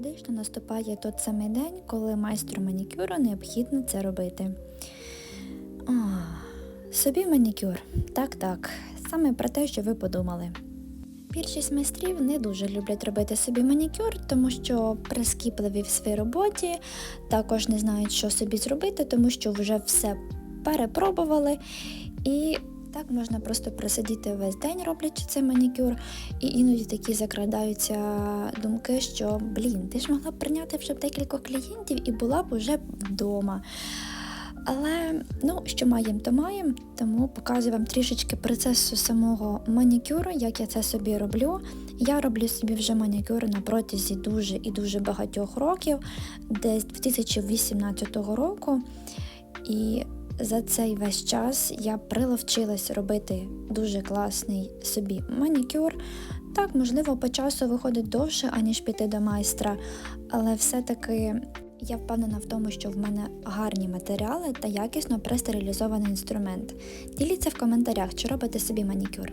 періодично наступає той самий день, коли майстру манікюру необхідно це робити. О, собі манікюр. Так, так, саме про те, що ви подумали. Більшість майстрів не дуже люблять робити собі манікюр, тому що прискіпливі в своїй роботі, також не знають, що собі зробити, тому що вже все перепробували. І так можна просто просидіти весь день, роблячи цей манікюр, і іноді такі закрадаються думки, що блін, ти ж могла б прийняти вже декількох клієнтів і була б уже вдома. Але ну, що маємо, то маємо, тому показую вам трішечки процесу самого манікюру, як я це собі роблю. Я роблю собі вже манікюр на протязі дуже і дуже багатьох років, десь 2018 року. І за цей весь час я приловчилась робити дуже класний собі манікюр. Так, можливо, по часу виходить довше, аніж піти до майстра, але все-таки я впевнена в тому, що в мене гарні матеріали та якісно пристерилізований інструмент. Діліться в коментарях, чи робите собі манікюр.